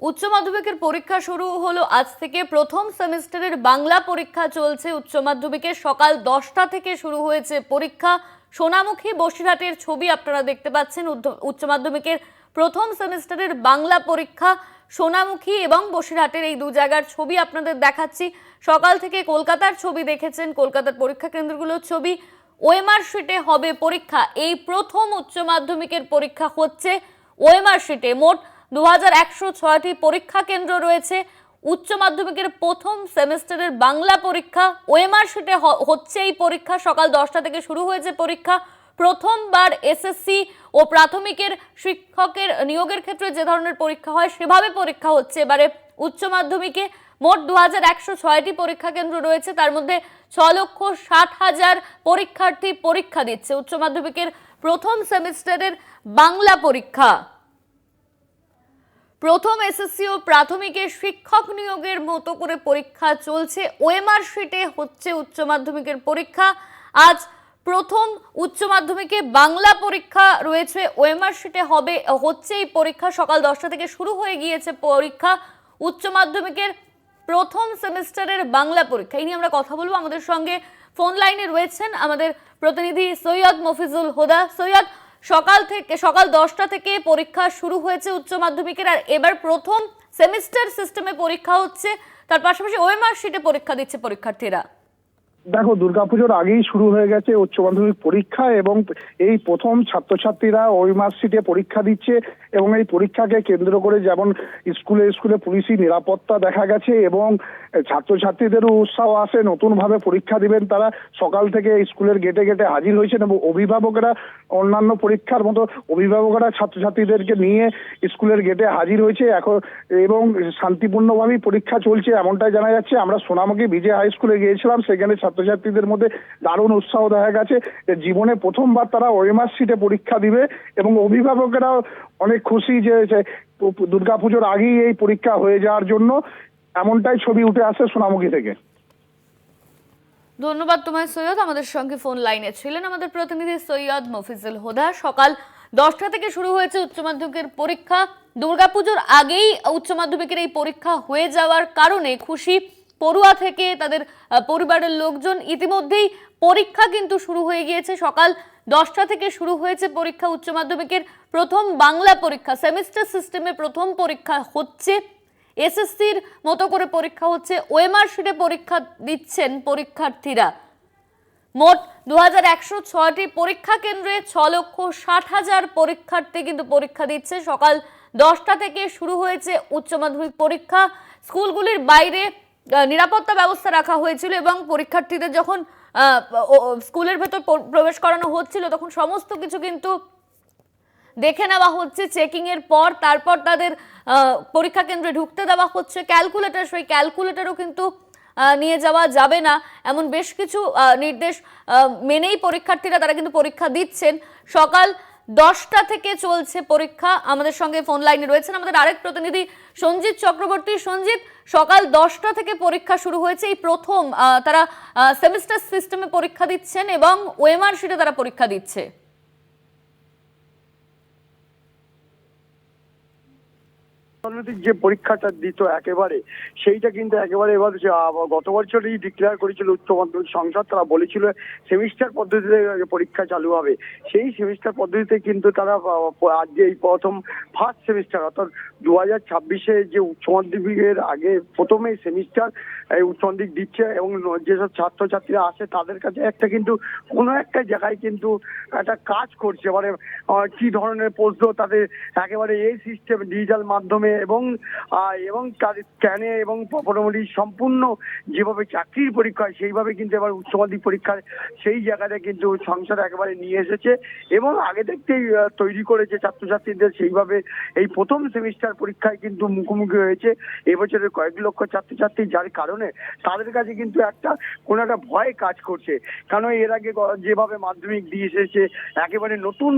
উচ্চ মাধ্যমিকের পরীক্ষা শুরু হলো আজ থেকে। প্রথম সেমিস্টারের বাংলা পরীক্ষা চলছে উচ্চ মাধ্যমিকের। সকাল দশটা থেকে শুরু হয়েছে পরীক্ষা। সোনামুখী বসিরহাটের ছবি আপনারা দেখতে পাচ্ছেন। উচ্চ মাধ্যমিকের প্রথম সেমিস্টারের বাংলা পরীক্ষা। সোনামুখী এবং বসিরহাটের এই দু জায়গার ছবি আপনাদের দেখাচ্ছি। সকাল থেকে কলকাতার ছবি দেখেছেন। কলকাতার পরীক্ষা কেন্দ্রগুলোর ছবি। ওএমআর শিটে হবে পরীক্ষা। এই প্রথম উচ্চ মাধ্যমিকের পরীক্ষা হচ্ছে ওএমআর শিটে। মোট দু হাজার একশো ছয়টি পরীক্ষা কেন্দ্র রয়েছে। উচ্চ মাধ্যমিকের প্রথম সেমিস্টারের বাংলা পরীক্ষা ওএমআর শিটে হচ্ছে এই পরীক্ষা। সকাল দশটা থেকে শুরু হয়েছে পরীক্ষা। প্রথমবার এসএসসি ও প্রাথমিকের শিক্ষকের নিয়োগের ক্ষেত্রে যে ধরনের পরীক্ষা হয়, সেভাবে পরীক্ষা হচ্ছে। এবারে উচ্চ মাধ্যমিকে মোট দু হাজার একশো ছয়টি পরীক্ষা কেন্দ্র রয়েছে। তার মধ্যে ছ লক্ষ ষাট হাজার পরীক্ষার্থী পরীক্ষা দিচ্ছে। উচ্চ মাধ্যমিকের প্রথম সেমিস্টারের বাংলা পরীক্ষা। প্রথম এসএসসি ও প্রাথমিকের শিক্ষক নিয়োগের মতো করে পরীক্ষা চলছে। ওএমআর শিটে হচ্ছে উচ্চ মাধ্যমিকের পরীক্ষা। আজ প্রথম উচ্চ মাধ্যমিকে বাংলা পরীক্ষা রয়েছে। ওএমআর শিটে হবে হচ্ছে এই পরীক্ষা। সকাল দশটা থেকে শুরু হয়ে গিয়েছে পরীক্ষা। উচ্চ মাধ্যমিকের প্রথম সেমিস্টারের বাংলা পরীক্ষা। এই নিয়ে আমরা কথা বলব। আমাদের সঙ্গে ফোন লাইনে রয়েছেন আমাদের প্রতিনিধি সৈয়দ মফিজুল হুদা। সৈয়দ সকাল থেকে, সকাল দশটা থেকে পরীক্ষা শুরু হয়েছে উচ্চ মাধ্যমিকের, আর এবার প্রথম সেমিস্টার সিস্টেমে পরীক্ষা হচ্ছে। তার পাশাপাশি ওএমআর পরীক্ষা দিচ্ছে পরীক্ষার্থীরা। দেখো, দুর্গাপুজোর আগেই শুরু হয়ে গেছে উচ্চ মাধ্যমিক পরীক্ষা এবং এই প্রথম ছাত্রছাত্রীরা ওই মার্কশিটে পরীক্ষা দিচ্ছে এবং এই পরীক্ষাকে কেন্দ্র করে যেমন স্কুলে স্কুলে পুলিশি নিরাপত্তা দেখা গেছে এবং ছাত্রছাত্রীদেরও উৎসাহ আসে, নতুনভাবে পরীক্ষা দিবেন তারা। সকাল থেকে স্কুলের গেটে গেটে হাজির হয়েছেন এবং অভিভাবকেরা, অন্যান্য পরীক্ষার মতো অভিভাবকরা ছাত্রছাত্রীদেরকে নিয়ে স্কুলের গেটে হাজির হয়েছে। এখন এবং শান্তিপূর্ণভাবেই পরীক্ষা চলছে এমনটাই জানা যাচ্ছে। আমরা সোনামুখী বিজয় হাই স্কুলে গিয়েছিলাম, সেখানে ছাত্রছাত্রীদের মধ্যে দারুণ উৎসাহ দেখা গেছে। যে জীবনে প্রথমবার তারা ওএমআর সিটে পরীক্ষা দিবে এবং অভিভাবকেরাও অনেক খুশি যে দুর্গাপুজোর আগেই এই পরীক্ষা হয়ে যাওয়ার জন্য এমনটাই ছবি উঠে আসে সোনামুখী থেকে। ধন্যবাদ তোমায় সৈয়দ। আমাদের সঙ্গে ফোন লাইনে ছিলেন আমাদের প্রতিনিধি সৈয়দ মফিজুল হোদা। সকাল দশটা থেকে শুরু হয়েছে উচ্চ মাধ্যমিকের পরীক্ষা। দুর্গাপুজোর আগেই উচ্চ মাধ্যমিকের এই পরীক্ষা হয়ে যাওয়ার কারণে খুশি পড়ুয়া থেকে তাদের পরিবারের লোকজন ইতিমধ্যেই পরীক্ষা কিন্তু শুরু হয়ে গিয়েছে। সকাল দশটা থেকে শুরু হয়েছে পরীক্ষা, উচ্চ মাধ্যমিকের প্রথম বাংলা পরীক্ষা। সেমিস্টার সিস্টেমে প্রথম পরীক্ষা হচ্ছে, এসএসসির মতো করে পরীক্ষা হচ্ছে, ওএমআর শিটে পরীক্ষা দিচ্ছেন পরীক্ষার্থীরা। মোট দু হাজার একশো ছয়টি পরীক্ষা কেন্দ্রে ছ লক্ষ ষাট হাজার পরীক্ষার্থী কিন্তু পরীক্ষা দিচ্ছে। সকাল দশটা থেকে শুরু হয়েছে উচ্চ মাধ্যমিক পরীক্ষা। স্কুলগুলির বাইরে নিরাপত্তা ব্যবস্থা রাখা হয়েছিল এবং পরীক্ষার্থীদের যখন স্কুলের ভেতর প্রবেশ করানো হচ্ছিল, তখন সমস্ত কিছু কিন্তু দেখে নেওয়া হচ্ছে চেকিং এর পর তারপর তাদের পরীক্ষা কেন্দ্রে ঢুকতে দেওয়া হচ্ছে ক্যালকুলেটর সেই ক্যালকুলেটরও কিন্তু নিয়ে যাওয়া যাবে না। এমন বেশ কিছু নির্দেশ মেনেই পরীক্ষার্থীরা তারা কিন্তু পরীক্ষা দিচ্ছেন। সকাল দশটা থেকে চলছে পরীক্ষা। আমাদের সঙ্গে ফোন লাইনে রয়েছেন আমাদের আরেক প্রতিনিধি সঞ্জিত চক্রবর্তী। সঞ্জিত, সকাল দশটা থেকে পরীক্ষা শুরু হয়েছে। এই প্রথম তারা সেমিস্টার সিস্টেমে পরীক্ষা দিচ্ছেন এবং ওএমআর শিটে তারা পরীক্ষা দিচ্ছে। অর্থনৈতিক যে পরীক্ষাটা দিত একেবারে, সেইটা কিন্তু একেবারে এবার গত বছরই ডিক্লেয়ার করেছিল উচ্চ মাধ্যমিক সংসদ, তারা বলেছিল সেমিস্টার পদ্ধতিতে পরীক্ষা চালু হবে। সেই সেমিস্টার পদ্ধতিতে কিন্তু তারা আজকে এই প্রথম ফার্স্ট সেমিস্টার অর্থাৎ দু হাজার ছাব্বিশে যে উচ্চ মাধ্যমিকের আগে প্রথমে সেমিস্টার উচ্চ মাধ্যমিক দিচ্ছে এবং যেসব ছাত্রছাত্রীরা আসে তাদের কাছে একটা কিন্তু, কোনো একটা জায়গায় কিন্তু একটা কাজ করছে। মানে কি ধরনের প্রশ্ন তাদের একেবারে এই সিস্টেম ডিজিটাল মাধ্যমে এবং এবং তাদের স্ক্যানে এবং মোটামুটি সম্পূর্ণ যেভাবে চাকরির পরীক্ষা হয়, সেইভাবে কিন্তু এবার উচ্চ মাধ্যমিক পরীক্ষার সেই জায়গাটা কিন্তু সংসদ একেবারে নিয়ে এসেছে এবং আগে থেকেই তৈরি করেছে ছাত্রছাত্রীদের সেইভাবে এই প্রথম সেমিস্টার পরীক্ষায় কিন্তু মুখোমুখি হয়েছে। এবছরের কয়েক লক্ষ ছাত্রছাত্রী যার কারণে তাদের কাছে কিন্তু একটা কোনো একটা ভয় কাজ করছে। কারণ এর আগে যেভাবে মাধ্যমিক দিয়ে এসেছে, একেবারে নতুন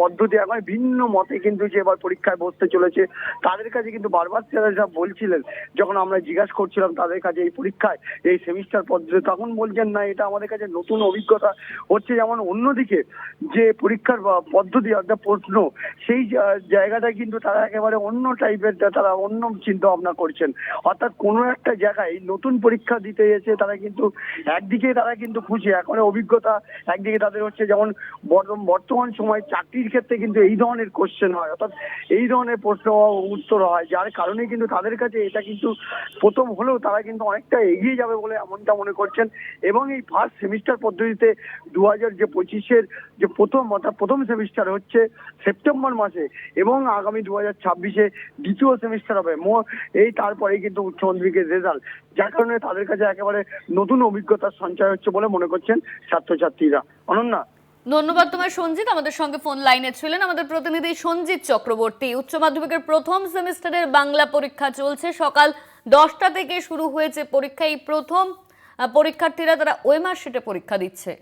পদ্ধতি এখন ভিন্ন মতে কিন্তু যে এবার পরীক্ষায় বসতে চলেছে। তাদের তাদের কাছে কিন্তু বারবার স্যারেরা বলছিলেন। যখন আমরা জিজ্ঞাসা করছিলাম তাদের কাছে এই পরীক্ষায়, এই সেমিস্টার পদ্ধতি, তখন বলছেন, না, এটা আমাদের কাছে নতুন অভিজ্ঞতা হচ্ছে। যেমন অন্যদিকে যে পরীক্ষার পদ্ধতি অর্থাৎ প্রশ্ন, সেই জায়গাটা কিন্তু তারা একেবারে অন্য টাইপের তারা অন্য চিন্তা ভাবনা করছেন। অর্থাৎ কোনো একটা জায়গায় নতুন পরীক্ষা দিতে এসে তারা কিন্তু একদিকে তারা কিন্তু খুশি এখন অভিজ্ঞতা, একদিকে তাদের হচ্ছে যেমন বর্তমান সময় চাকরির ক্ষেত্রে কিন্তু এই ধরনের কোশ্চেন হয়। অর্থাৎ এই ধরনের প্রশ্ন উত্তর হয়, যার কারণে কিন্তু তাদের কাছে এটা কিন্তু প্রথম হলেও তারা কিন্তু অনেকটা এগিয়ে যাবে বলে এমনটা মনে করছেন। এবং এই ফার্স্ট সেমিস্টার পদ্ধতিতে দু হাজার যে পঁচিশের যে প্রথম অর্থাৎ প্রথম সেমিস্টার হচ্ছে সেপ্টেম্বর মাসে এবং আগামী দু হাজার ছাব্বিশে দ্বিতীয় সেমিস্টার হবে। এই তারপরেই কিন্তু উচ্চ মাধ্যমিকের রেজাল্ট যার কারণে তাদের কাছে একেবারে নতুন অভিজ্ঞতার সঞ্চয় হচ্ছে বলে মনে করছেন ছাত্রছাত্রীরা। অনন্যা ধন্যবাদ তোমার সঞ্জিত। আমাদের সঙ্গে ফোন লাইনে ছিলেন আমাদের প্রতিনিধি সঞ্জিত চক্রবর্তী। উচ্চ মাধ্যমিকের প্রথম সেমিস্টারের বাংলা পরীক্ষা চলছে। সকাল দশটা থেকে শুরু হয়েছে পরীক্ষা। এই প্রথম পরীক্ষার্থীরা তারা ওয়েমার শিটে পরীক্ষা দিচ্ছে।